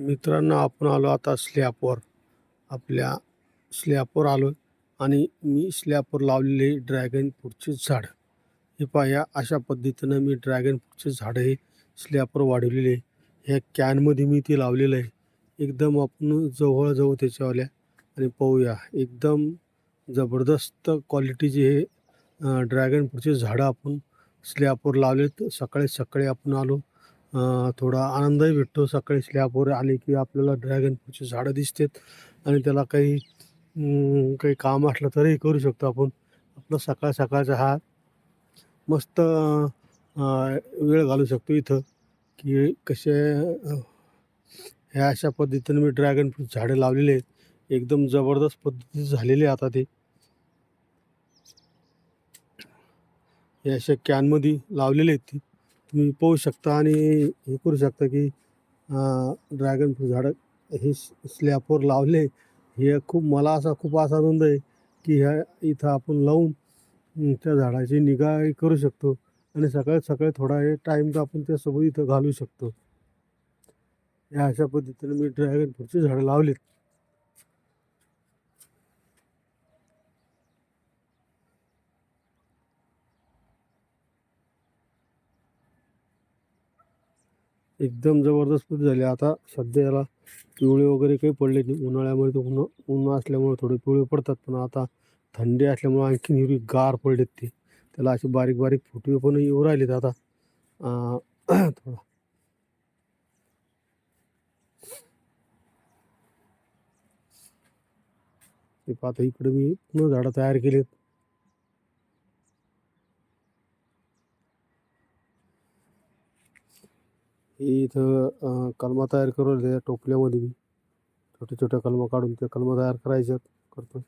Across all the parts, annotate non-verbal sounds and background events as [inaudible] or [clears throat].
मित्रांनो आपण आलो आता स्लॅपवर. आपल्या स्लॅपवर आलो आणि मी स्लॅपवर लावलेले ड्रॅगन फ्रूटचे झाड. हे पाया अशा पद्धतीनं मी ड्रॅगन फ्रूटचे झाडं हे स्लॅपवर वाढवलेले आहे. ह्या कॅनमध्ये मी ते लावलेलं आहे. एकदम आपण जवळजवळ त्याच्यावाल्या आणि पाहूया एकदम जबरदस्त क्वालिटीचे हे ड्रॅगन फ्रूटचे झाडं आपण स्लॅपवर लावलेत. सकाळी सकाळी आपण आलो थोडा आनंदही भेटतो. सकाळी स्लॅबवर आले की आपल्याला ड्रॅगन फ्रूटची झाडं दिसतात आणि त्याला काही काही काम असलं तरी करू शकतो आपण. आपलं सकाळ सकाळचा हा मस्त वेळ घालू शकतो इथं की कसे ह्या अशा पद्धतीनं मी ड्रॅगन फ्रूट झाडं लावलेले आहेत. एकदम जबरदस्त पद्धतीचे झालेले आहे आता ते. हे अशा कॅनमध्ये लावलेले आहेत ती. तुम्ही पाहू शकता आणि हे करू शकता की ड्रॅगन फ्रूट झाडं हे स्लॅपवर लावले. हे खूप मला असा खूप असा आनंद आहे की ह्या इथं आपण लावून त्या झाडाची निगाही करू शकतो आणि सकाळी सकाळी थोडा हे टाईम तर आपण त्यासोबत इथं घालू शकतो. या अशा पद्धतीने मी ड्रॅगन फ्रूटची झाडं लावलीत. एकदम जबरदस्त झाली. आता सध्या याला पिवळे वगैरे काही पडले नाही. उन्हाळ्यामध्ये तर उन्हा ऊन असल्यामुळे थोडे पिवळे पडतात. पण आता थंडी असल्यामुळे आणखीन हिरवी गार पडलेत ते. त्याला असे बारीक बारीक फुटवे पण येऊ राहिलेत आता. [clears throat] थोडा. ते पाहता इकडे मी पुन्हा झाडं तयार केलेत. हे इथं कलमा तयार करून त्या टोपल्यामध्ये मी. छोट्या छोट्या कलमा काढून त्या कलमा तयार करायच्यात करतो.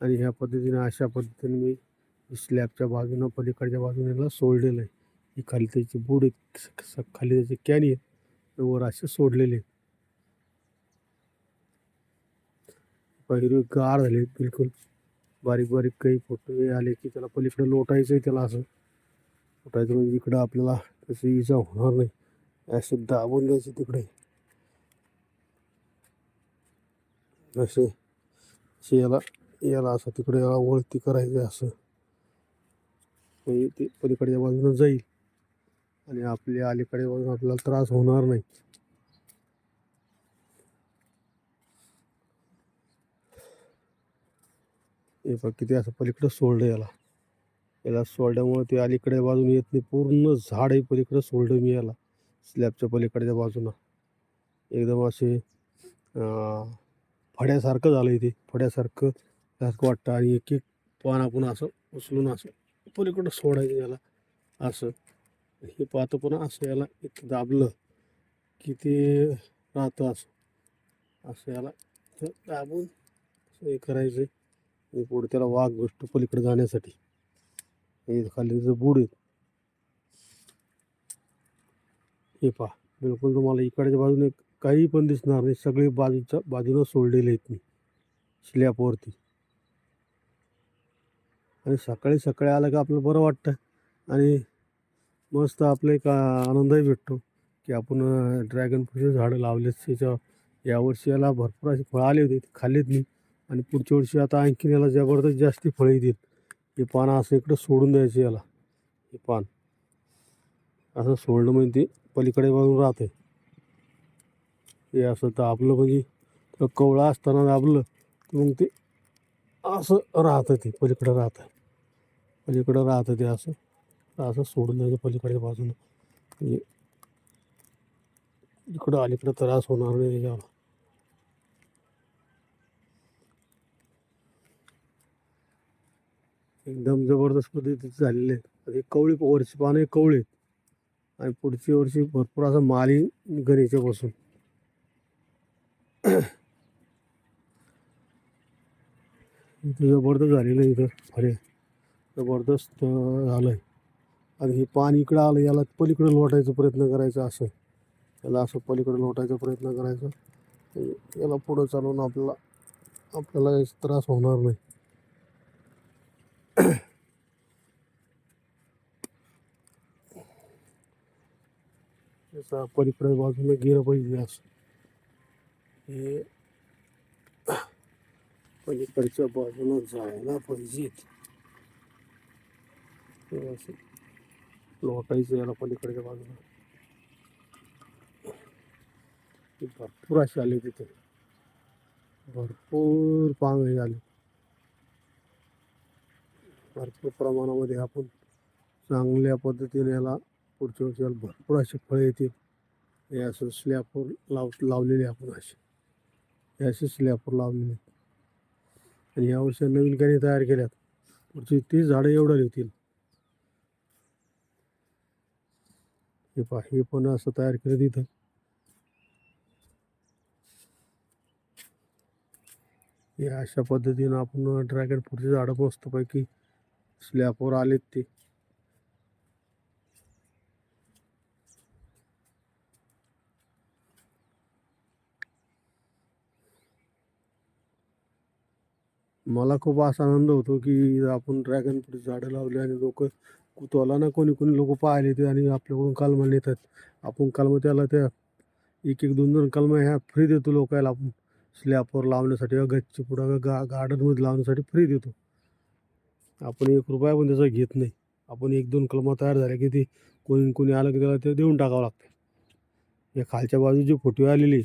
आणि ह्या पद्धतीने अशा पद्धतीने मी स्लॅबच्या बाजूनं पलीकडच्या बाजूने याला सोडलेलं आहे. ही खाली त्याची बुड आहे स- स- खाली त्याची कॅनी आहे वर असे सोडलेले आहेत. गार झाले आहेत बिलकुल. बारीक बारीक काही फोटो आले की त्याला पलीकडे लोटायचं आहे त्याला असं. लोटायचं म्हणजे इकडं आपल्याला त्याची इजा होणार नाही. असे दाबून द्यायचे तिकडे. असे याला याला असं तिकडे याला वळती करायचे असं. म्हणजे ते पलीकडच्या बाजूनं जाईल. आणि आपल्या अलीकडे बाजून आपल्याला त्रास होणार नाही. हे बघ किती असं पलीकडं सोडलं याला. याला सोडल्यामुळे ते अलीकडे बाजून येत नाही. पूर्ण झाड आहे पलीकडं सोडलं मी याला. स्लॅबच्या पलीकडच्या बाजूनं. एकदम असे फड्यासारखं झालं आहे ते फड्यासारखं सारखं वाटतं. आणि एक एक पान आपण असं उचलून असं पलीकडं सोडायचं याला. असं. हे पाहतं पण असं याला एक दाबलं की ते राहतं असं. असं याला इथं दाबून असं हे करायचं. आणि पुढे त्याला वाघ गोष्ट पलीकडे जाण्यासाठी. हे खाली जर बुड आहेत हे पहा बिलकुल तुम्हाला इकडच्या बाजूने काही पण दिसणार नाही. सगळे बाजूच्या बाजूनं सोडलेले आहेत मी स्लॅपवरती आणि सकाळी सकाळी आलं का आपलं बरं वाटतं. आणि मस्त आपलं एक आनंदही भेटतो की आपण ड्रॅगन फ्रूटचे झाडं लावलेच त्याच्या यावर्षी याला भरपूर अशी फळं आली होती ती खाल्लीत मी. आणि पुढच्या वर्षी आता आणखीन याला जबरदस्त जास्ती फळं येतील हे पानं असं इकडं सोडून द्यायचे याला. हे पान. असं सोडलं म्हणजे ते पलीकडे बाजून राहते. हे असं दाबलं म्हणजे तर कवळा असताना दाबलं तर मग ते असं राहतं ते पलीकडं राहतं. पलीकडं राहतं ते असं. असं सोडून द्यायचं पलीकडे बाजून. म्हणजे इकडं अलीकडं त्रास होणार नाही त्याच्यावर एकदम जबरदस्त पद्धतीचं झालेलं आहे. कवळी वरची पानं कवळी आणि पुढची वर्षी भरपूर असं माली निघन याच्यापासून इथं जबरदस्त झालेलं आहे इथं फरे जबरदस्त झालं आहे आणि हे पाणी इकडं आलं याला पलीकडे लोटायचा प्रयत्न करायचा असं. याला असं पलीकडे लोटायचा प्रयत्न करायचा. याला पुढं चालवून आपल्याला आपल्याला त्रास होणार नाही. त्याचा पलीकडे बाजूला गेलं पाहिजे असं. हे पलीकडच्या बाजूनं जायला पाहिजेत. असं लोटायचं याला पलीकडच्या बाजूला. हे भरपूर असे आले तिथे. भरपूर पांगळे आले. भरपूर प्रमाणामध्ये आपण चांगल्या पद्धतीने याला पुढच्या वर्षाला भरपूर असे फळे येतील. हे असं स्लॅपवर लाव लावलेले आपण असे हे असे स्लॅपवर लावलेले आणि यावर्षी नवीन काही तयार केल्यात. पुढची ती झाडं एवढं येतील हे पा हे पण असं तयार केलं तिथं. हे अशा पद्धतीनं आपण ड्रॅगन फ्रूटची झाडं मस्तपैकी स्लॅपवर आलेत ते. मला खूप असा आनंद होतो की आपण ड्रॅगन फ्रूट झाडं लावली आणि लोक कुतूहला ना कोणी कोणी लोक पाहिले ते आणि आपल्याकडून कलमा नेतात. आपण कलमं त्याला त्या एक एक दोन दोन कलमं ह्या फ्री देतो लोकायला. आपण स्लॅपवर लावण्यासाठी किंवा गच्ची पुढं गा गार्डनमध्ये लावण्यासाठी फ्री देतो. आपण एक रुपया पण त्याचा घेत नाही. आपण एक दोन कलमा तयार झाल्या की ते कोणी कोणी आलं की त्याला ते देऊन टाकावं लागतं. या खालच्या बाजूची फुटवे आलेली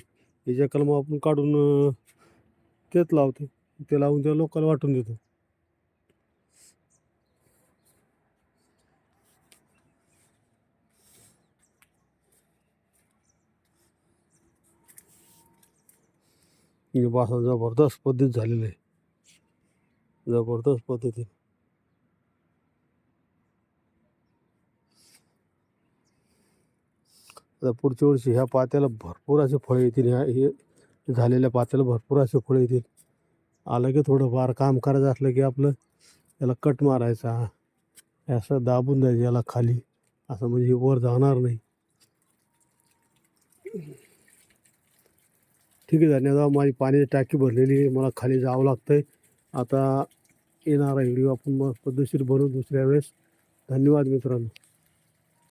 याच्या कलमा आपण काढून तेच लावतो. ते लावून त्या लोकांना वाटून देतो. ही जबरदस्त पद्धत झालेलं आहे. जबरदस्त पद्धती आता पुढच्या वर्षी ह्या पात्याला भरपूर असे फळं येतील. ह्या हे झालेल्या पात्याला भरपूर असे फळं येतील. आलं की थोडंफार काम करायचं असलं की आपलं याला कट मारायचा असं दाबून द्यायचं याला खाली. असं म्हणजे हे वर जाणार नाही. ठीक आहे धन्यवाद. माझी पाण्याची टाकी भरलेली आहे. मला खाली जावं लागतं आहे आता येणारा व्हिडिओ आपण मग पद्धतशीर बनवू दुसऱ्या वेळेस. धन्यवाद मित्रांनो.